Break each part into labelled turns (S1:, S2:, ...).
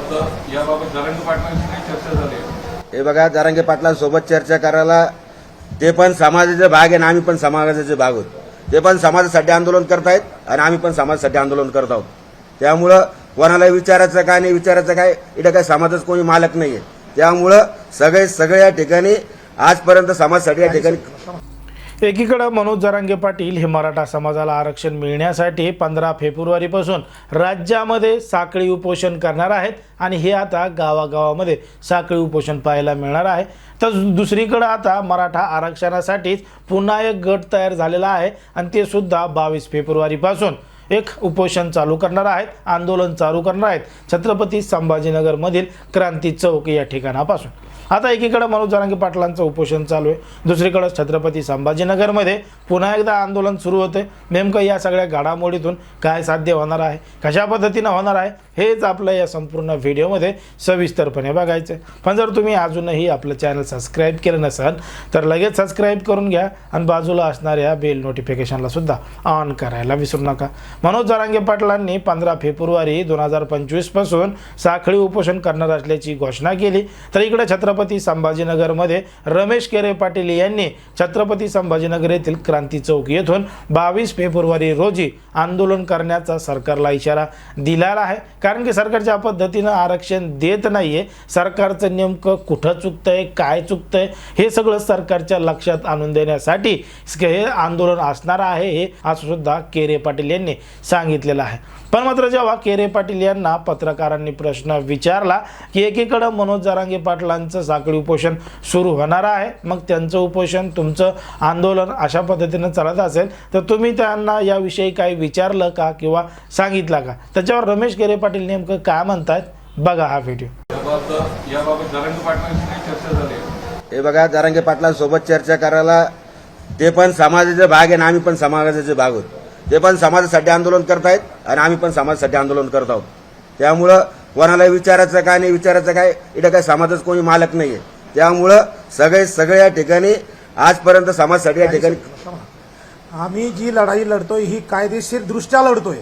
S1: होतं याबाबत पाटलांशी काही चर्चा झाली आहे.
S2: हे बघा जारंगे पाटलांसोबत चर्चा करायला ते पण समाजाचे भाग आहे आणि आम्ही पण समाजाचे भाग आहोत. ते पण समाजासाठी आंदोलन करतायत आणि आम्ही पण समाजासाठी आंदोलन करत आहोत. त्यामुळं कोणाला विचारायचं काय नाही विचारायचं काय इथं काय समाजाचं कोणी मालक नाही आहे त्यामुळं सगळे सगळे या ठिकाणी आजपर्यंत समाजासाठी या ठिकाणी
S3: एकीकडे मनोज जरांगे पाटील हे मराठा समाजाला आरक्षण मिळण्यासाठी पंधरा फेब्रुवारीपासून राज्यामध्ये साखळी उपोषण करणार आहेत आणि हे आता गावागावामध्ये साखळी उपोषण पाहायला मिळणार आहे. तर दुसरीकडं आता मराठा आरक्षणासाठीच पुन्हा एक गट तयार झालेला आहे आणि ते सुद्धा बावीस फेब्रुवारीपासून एक उपोषण चालू करणार आहेत आंदोलन चालू करणार आहेत. छत्रपती संभाजीनगरमधील क्रांती चौक या ठिकाणापासून. आता एकीकडे मनोज जरांगे पाटलांचं उपोषण चालू आहे. दुसरीकडे छत्रपती संभाजीनगरमध्ये पुन्हा एकदा आंदोलन सुरू होते. नेमकं या सगळ्या घडामोडीतून काय साध्य होणार आहे? कशा पद्धतीनं होणार आहे? हेच आपलं या संपूर्ण व्हिडिओमध्ये सविस्तरपणे बघायचं पण जर तुम्ही अजूनही आपलं चॅनल सबस्क्राईब केलं नसाल तर लगेच सबस्क्राईब करून घ्या आणि बाजूला असणाऱ्या बेल नोटिफिकेशनला सुद्धा ऑन करायला विसरू नका. मनोज जरांगे पाटलांनी पंधरा फेब्रुवारी दोन हजार पंचवीसपासून साखळी उपोषण करणार असल्याची घोषणा केली. तर इकडे छत्रपती संभाजीनगरमध्ये रमेश केरे पाटील यांनी छत्रपती संभाजीनगर येथील क्रांती चौक येथून बावीस फेब्रुवारी रोजी आंदोलन करण्याचा सरकारला इशारा दिलेला आहे. कारण की सरकारच्या पद्धतीनं आरक्षण देत नाही आहे सरकारचं नेमकं कुठं चुकतं आहे काय चुकतं आहे हे सगळं सरकारच्या लक्षात आणून देण्यासाठी हे आंदोलन असणार आहे हे आज सुद्धा केरे पाटील यांनी सांगितलेलं आहे. पण मात्र जेव्हा केरे पाटील यांना पत्रकारांनी प्रश्न विचारला की एकीकडं मनोज जरांगे पाटलांचं साखळी उपोषण सुरू होणार आहे मग त्यांचं उपोषण तुमचं आंदोलन अशा पद्धतीनं चालत असेल तर तुम्ही त्यांना याविषयी काही विचारलं का किंवा सांगितलं का? त्याच्यावर रमेश केरे पाटील नेमकं काय म्हणतायत? बघा हा व्हिडिओ.
S2: हे बघा जारांगे पाटलांसोबत चर्चा करायला ते पण समाजाचे भाग आहे आणि आम्ही पण समाजाचे भाग आहोत ते पण समाजासाठी आंदोलन करतायत आणि आम्ही पण समाजासाठी आंदोलन करत आहोत. त्यामुळं कोणाला विचारायचं काय नाही विचारायचं काय इथं काय समाजाचं कोणी मालक नाही आहे त्यामुळं सगळे सगळे या ठिकाणी आजपर्यंत समाजासाठी या ठिकाणी
S4: आम्ही जी लढाई लढतोय ही कायदेशीर दृष्ट्या लढतोय.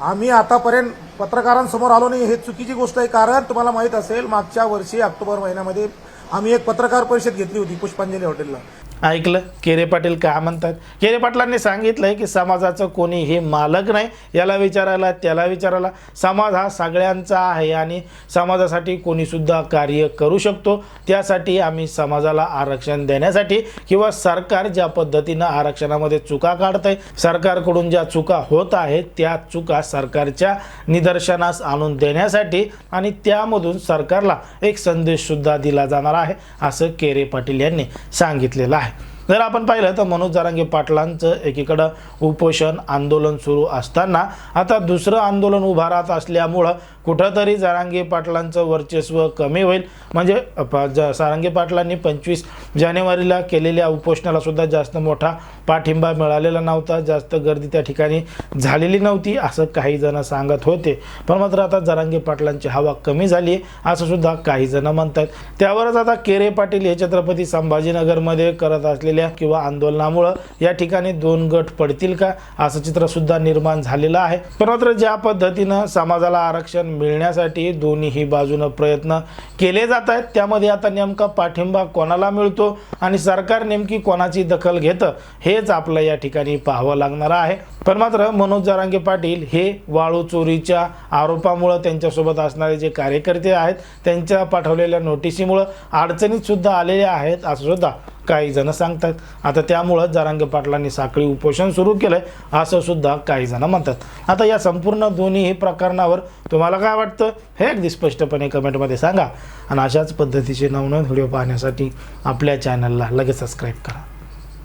S4: आम्ही आतापर्यंत पत्रकारांसमोर आलो नाही हे चुकीची गोष्ट आहे. कारण तुम्हाला माहीत असेल मागच्या वर्षी ऑक्टोबर महिन्यामध्ये आम्ही एक पत्रकार परिषद घेतली होती पुष्पांजली हॉटेलला.
S3: ऐकलं. केरे पाटील काय म्हणतात? केरे पाटलांनी सांगितलंय की समाजाचं कोणी हे मालक नाही. याला विचारायला त्याला विचारायला. समाज हा सगळ्यांचा आहे आणि समाजासाठी कोणीसुद्धा कार्य करू शकतो. त्यासाठी आम्ही समाजाला आरक्षण देण्यासाठी किंवा सरकार ज्या पद्धतीनं आरक्षणामध्ये चुका काढतंय सरकारकडून ज्या चुका होत आहेत त्या चुका सरकारच्या निदर्शनास आणून देण्यासाठी आणि त्यामधून सरकारला एक संदेशसुद्धा दिला जाणार आहे असं केरे पाटील यांनी सांगितलेलं आहे. जर आपण पाहिलं तर मनोज जारांगे पाटलांचं एकीकडं उपोषण आंदोलन सुरू असताना आता दुसरं आंदोलन उभा राहत असल्यामुळं कुठंतरी जारांगी पाटलांचं वर्चस्व कमी होईल. म्हणजे प- ज सारंगे पाटलांनी पंचवीस जानेवारीला केलेल्या उपोषणाला सुद्धा जास्त मोठा पाठिंबा मिळालेला नव्हता. जास्त गर्दी त्या ठिकाणी झालेली नव्हती असं काही जण सांगत होते. पण मात्र आता जरांगे पाटलांची हवा कमी झाली आहे असं सुद्धा काही जण म्हणतात त्यावरच आता केरे पाटील हे छत्रपती संभाजीनगरमध्ये करत असलेल्या किंवा आंदोलनामुळं या ठिकाणी दोन गट पडतील का असं चित्र सुद्धा निर्माण झालेलं आहे. पण मात्र ज्या पद्धतीनं समाजाला आरक्षण मिळण्यासाठी दोन्हीही बाजूनं प्रयत्न केले जात आहेत. त्यामध्ये आता नेमका पाठिंबा कोणाला मिळतो आणि सरकार नेमकी कोणाची दखल घेतं हेच आपलं या ठिकाणी पाहावं लागणार आहे. पण मात्र मनोज जरांगे पाटील हे वाळू चोरीच्या आरोपामुळं त्यांच्यासोबत असणारे जे कार्यकर्ते आहेत त्यांच्या पाठवलेल्या नोटिसीमुळं अडचणीत सुद्धा आलेले आहेत असं सुद्धा काही जण सांगतात आता त्यामुळं जरांगे पाटलांनी साखळी उपोषण सुरू केलंय असं सुद्धा काही जण म्हणतात. आता या संपूर्ण दोन्ही प्रकरणावर तुम्हाला काय वाटतं? हे अगदी स्पष्टपणे कमेंटमध्ये सांगा. आणि अशाच पद्धतीचे नवनवीन व्हिडिओ पाहण्यासाठी आपल्या चॅनलला लगेच सबस्क्राईब करा.